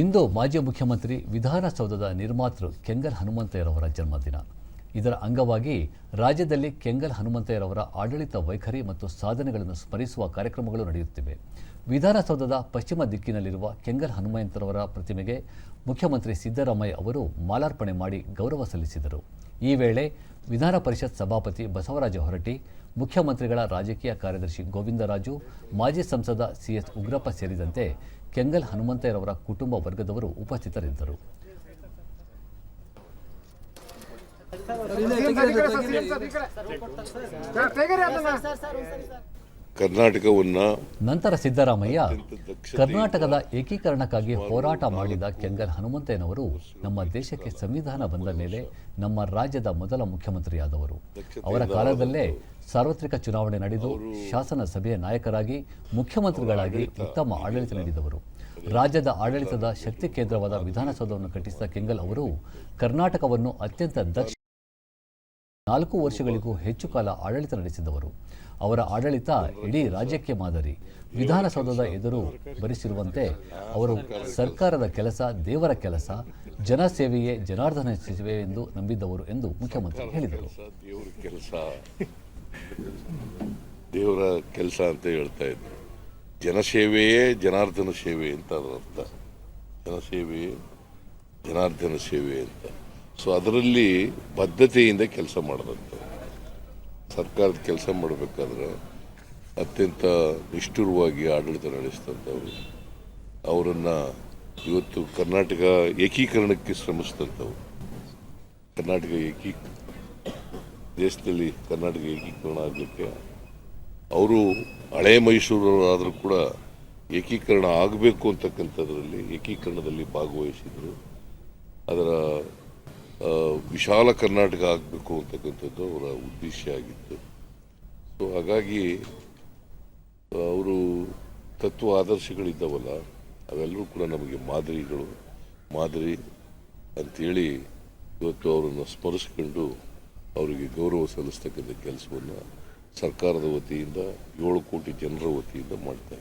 ಇಂದು ಮಾಜಿ ಮುಖ್ಯಮಂತ್ರಿ ವಿಧಾನಸೌಧದ ನಿರ್ಮಾತೃ ಕೆಂಗಲ್ ಹನುಮಂತಯ್ಯರವರ ಜನ್ಮದಿನ. ಇದರ ಅಂಗವಾಗಿ ರಾಜ್ಯದಲ್ಲಿ ಕೆಂಗಲ್ ಹನುಮಂತಯ್ಯರವರ ಆಡಳಿತ ವೈಖರಿ ಮತ್ತು ಸಾಧನೆಗಳನ್ನು ಸ್ಮರಿಸುವ ಕಾರ್ಯಕ್ರಮಗಳು ನಡೆಯುತ್ತಿವೆ. ವಿಧಾನಸೌಧದ ಪಶ್ಚಿಮ ದಿಕ್ಕಿನಲ್ಲಿರುವ ಕೆಂಗಲ್ ಹನುಮಂತರವರ ಪ್ರತಿಮೆಗೆ ಮುಖ್ಯಮಂತ್ರಿ ಸಿದ್ದರಾಮಯ್ಯ ಅವರು ಮಾಲಾರ್ಪಣೆ ಮಾಡಿ ಗೌರವ ಸಲ್ಲಿಸಿದರು. ಈ ವೇಳೆ ವಿಧಾನ ಪರಿಷತ್ ಸಭಾಪತಿ ಬಸವರಾಜ ಹೊರಟಿ ಮುಖ್ಯಮಂತ್ರಿಗಳ ರಾಜಕೀಯ ಕಾರ್ಯದರ್ಶಿ ಗೋವಿಂದರಾಜು, ಮಾಜಿ ಸಂಸದ ಸಿಎಸ್ ಉಗ್ರಪ್ಪ ಸೇರಿದಂತೆ ಕೆಂಗಲ್ ಹನುಮಂತಯ್ಯರವರ ಕುಟುಂಬ ವರ್ಗದವರು ಉಪಸ್ಥಿತರಿದ್ದರು ಕರ್ನಾಟಕವನ್ನ ನಂತರ ಸಿದ್ದರಾಮಯ್ಯ ಕರ್ನಾಟಕದ ಏಕೀಕರಣಕ್ಕಾಗಿ ಹೋರಾಟ ಮಾಡಿದ ಕೆಂಗಲ್ ಹನುಮಂತಯ್ಯನವರು ನಮ್ಮ ದೇಶಕ್ಕೆ ಸಂವಿಧಾನ ಬಂದ ಮೇಲೆ ನಮ್ಮ ರಾಜ್ಯದ ಮೊದಲ ಮುಖ್ಯಮಂತ್ರಿಯಾದವರು. ಅವರ ಕಾಲದಲ್ಲೇ ಸಾರ್ವತ್ರಿಕ ಚುನಾವಣೆ ನಡೆದು ಶಾಸನ ಸಭೆಯ ನಾಯಕರಾಗಿ ಮುಖ್ಯಮಂತ್ರಿಗಳಾಗಿ ಉತ್ತಮ ಆಡಳಿತ ನೀಡಿದವರು. ರಾಜ್ಯದ ಆಡಳಿತದ ಶಕ್ತಿ ಕೇಂದ್ರವಾದ ವಿಧಾನಸೌಧವನ್ನು ಕಟ್ಟಿಸಿದ ಕೆಂಗಲ್ ಅವರು ಕರ್ನಾಟಕವನ್ನು ಅತ್ಯಂತ ದಕ್ಷ ನಾಲ್ಕು ವರ್ಷಗಳಿಗೂ ಹೆಚ್ಚು ಕಾಲ ಆಡಳಿತ ನಡೆಸಿದವರು. ಅವರ ಆಡಳಿತ ಇಡೀ ರಾಜ್ಯಕ್ಕೆ ಮಾದರಿ. ವಿಧಾನಸೌಧದ ಎದುರು ಭರಿಸಿರುವಂತೆ ಅವರು ಸರ್ಕಾರದ ಕೆಲಸ, ದೇವರ ಕೆಲಸ ಜನ ಸೇವೆಯೇ ಜನಾರ್ದನ ಸೇವೆ ಎಂದು ನಂಬಿದ್ದವರು ಎಂದು ಮುಖ್ಯಮಂತ್ರಿ ಹೇಳಿದರು. ದೇವರ ಕೆಲಸ ಅಂತ ಹೇಳ್ತಾ ಇದ್ರು ಜನಸೇವೆಯೇ ಜನಾರ್ದನ ಸೇವೆ ಅಂತ ಅದರ ಅರ್ಥ. ಜನಸೇವೆಯೇ ಜನಾರ್ದನ ಸೇವೆ ಅಂತ. ಸೊ ಅದರಲ್ಲಿ ಬದ್ಧತೆಯಿಂದ ಕೆಲಸ ಮಾಡಿದಂಥ ಸರ್ಕಾರದ ಕೆಲಸ ಮಾಡಬೇಕಾದ್ರೆ ಅತ್ಯಂತ ನಿಷ್ಠುರವಾಗಿ ಆಡಳಿತ ನಡೆಸಿದಂಥವ್ರು, ಅವರನ್ನು ಇವತ್ತು ಕರ್ನಾಟಕ ಏಕೀಕರಣಕ್ಕೆ ಶ್ರಮಿಸಿದಂಥವ್ರು. ಕರ್ನಾಟಕ ಏಕೀ, ದೇಶದಲ್ಲಿ ಕರ್ನಾಟಕ ಏಕೀಕರಣ ಆಗಲಿಕ್ಕೆ ಅವರು ಹಳೆ ಮೈಸೂರವರಾದರೂ ಕೂಡ ಏಕೀಕರಣ ಆಗಬೇಕು ಅಂತಕ್ಕಂಥದ್ರಲ್ಲಿ, ಏಕೀಕರಣದಲ್ಲಿ ಭಾಗವಹಿಸಿದರು. ಅದರ ವಿಶಾಲ ಕರ್ನಾಟಕ ಆಗಬೇಕು ಅಂತಕ್ಕಂಥದ್ದು ಅವರ ಉದ್ದೇಶ ಆಗಿತ್ತು. ಸೊ ಹಾಗಾಗಿ ಅವರು ತತ್ವ ಆದರ್ಶಗಳಿದ್ದಾವಲ್ಲ, ಅವೆಲ್ಲರೂ ಕೂಡ ನಮಗೆ ಮಾದರಿಗಳು, ಮಾದರಿ ಅಂಥೇಳಿ ಇವತ್ತು ಅವರನ್ನು ಸ್ಮರಿಸ್ಕೊಂಡು ಅವರಿಗೆ ಗೌರವ ಸಲ್ಲಿಸ್ತಕ್ಕಂಥ ಕೆಲಸವನ್ನು ಸರ್ಕಾರದ ವತಿಯಿಂದ ಏಳು ಕೋಟಿ ಜನರ ವತಿಯಿಂದ ಮಾಡ್ತಾ